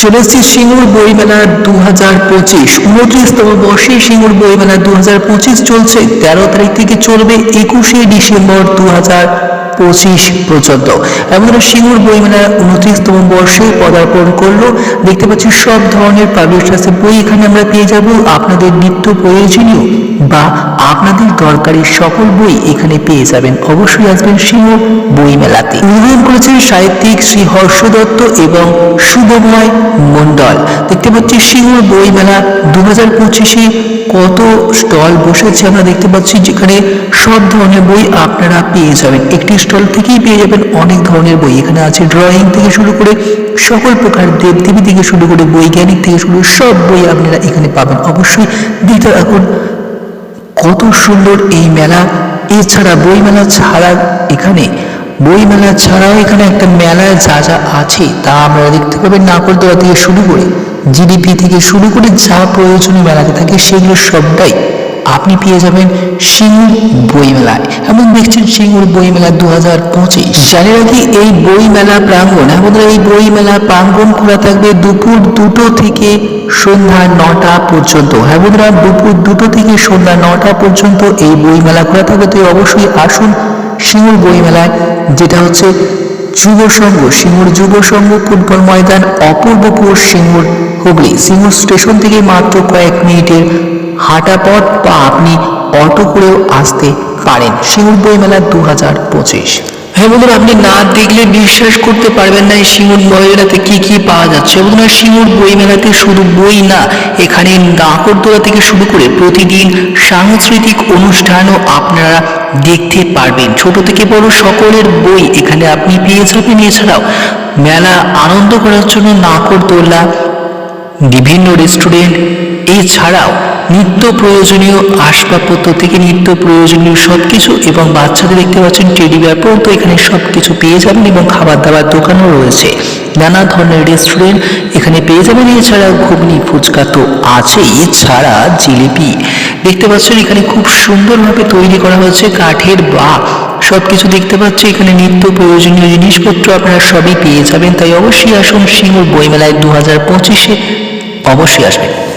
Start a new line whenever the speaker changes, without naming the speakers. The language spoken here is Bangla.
চলে এসেছি সিঙ্গুর বইমেলা দু হাজার পঁচিশ। উনত্রিশতম বর্ষে সিঙ্গুর বইমেলা দু হাজার পঁচিশ চলছে। তেরো তারিখ থেকে চলবে একুশে ডিসেম্বর দু হাজার পঁচিশ পর্যন্ত। এমন সিঙ্গুর বইমেলা উনত্রিশতম বর্ষে পদার্পণ করল। দেখতে পাচ্ছি সব ধরনের পাবলিশার্সের বই। এখানে আমরা পেয়ে যাব আপনাদের নিত্য প্রয়োজনীয় বা আপনাদের দরকারি সকল বই এখানে পেয়ে যাবেন। অবশ্যই আসবেন সিঙ্গুর বইমেলাতে। উদ্বোধন করেছেন সাহিত্যিক শ্রী হর্ষ দত্ত এবং শুভময় মণ্ডল। দেখতে পাচ্ছি সিঙ্গুর বইমেলা দু হাজার পঁচিশে কত স্টল বসেছে আমরা দেখতে পাচ্ছি, যেখানে সব ধরনের বই আপনারা পেয়ে যাবেন। একটি স্টল থেকেই পেয়ে যাবেন অনেক ধরনের বই। এখানে আছে ড্রয়িং থেকে শুরু করে সকল প্রকার দেবদেবী থেকে শুরু করে বৈজ্ঞানিক থেকে শুরু সব বই আপনারা এখানে পাবেন। অবশ্যই দিতে এখন কত সুন্দর এই মেলা। এছাড়া বইমেলা ছাড়া এখানে বইমেলা ছাড়াও এখানে একটা মেলায় যা যা আছে তা আমরা দেখতে পাবেন। নাকরদোলা থেকে শুরু করে জিডিপি থেকে শুরু করে যা প্রয়োজনীয় মেলাতে থাকে, সেগুলো সবটাই আপনি পেয়ে যাবেন সিঙ্গুর বইমেলায় এবং দেখছেন সিঙ্গুর বইমেলা দু হাজার পঁচিশ। জানি রাখি, এই বইমেলা প্রাঙ্গণ, আমাদের এই বইমেলা প্রাঙ্গণ খোলা থাকবে দুপুর দুটো থেকে সন্ধ্যা নটা পর্যন্ত। হ্যাঁ বন্ধুরা, দুপুর দুটো থেকে সন্ধ্যা নটা পর্যন্ত এই বইমেলা খোলা থাকবে। তো অবশ্যই আসুন সিঙ্গুর বইমেলায়, যেটা হচ্ছে যুব সংঘ সিঙ্গুর যুব সংঘ ফুটবল ময়দান, অপূর্বপুর সিঙ্গুর হুগলি সিঙ্গুর স্টেশন থেকে মাত্র কয়েক মিনিটের হাঁটা পথ বা আপনি অটো করেও আসতে পারেন সিঙ্গুর বইমেলা দু হাজার পঁচিশ। হ্যাঁ বন্ধুরা, আপনি না দেখলে বিশ্বাস করতে পারবেন না এই সিঙ্গুর বইমেলাতে কি কি পাওয়া যাচ্ছে। এবং বন্ধুরা সিঙ্গুর বইমেলাতে শুধু বই না, এখানে নাকরদোলা থেকে শুরু করে প্রতিদিন সাংস্কৃতিক অনুষ্ঠানও আপনারা দেখতে পারবেন। ছোট থেকে বড় সকলের বই এখানে আপনি পেয়ে যাবেন। এছাড়াও মেলা আনন্দ করার জন্য নাকরদোলা বিভিন্ন রেস্টুরেন্ট এছাড়াও নিত্য প্রয়োজনীয় আসবাবপত্র থেকে নিত্য প্রয়োজনীয় সব কিছু এবং বাচ্চাদের দেখতে পাচ্ছেন টেডি বেয়ার পর্যন্ত এখানে সব কিছু পেয়ে যাবেন এবং খাবার দাবার দোকানও রয়েছে। নানা ধরনের রেস্টুরেন্ট এখানে পেয়ে যাবেন, এছাড়াও ঘুগনি, ফুচকা তো আছে এছাড়া জিলিপি। দেখতে পাচ্ছেন এখানে খুব সুন্দরভাবে তৈরি করা হয়েছে কাঠের বা সব কিছু দেখতে পাচ্ছি। এখানে নিত্য প্রয়োজনীয় জিনিসপত্র আপনারা সবই পেয়ে যাবেন, তাই অবশ্যই আসুন সিঙ্গুর বইমেলায় দু হাজার পঁচিশে অবশ্যই আসবেন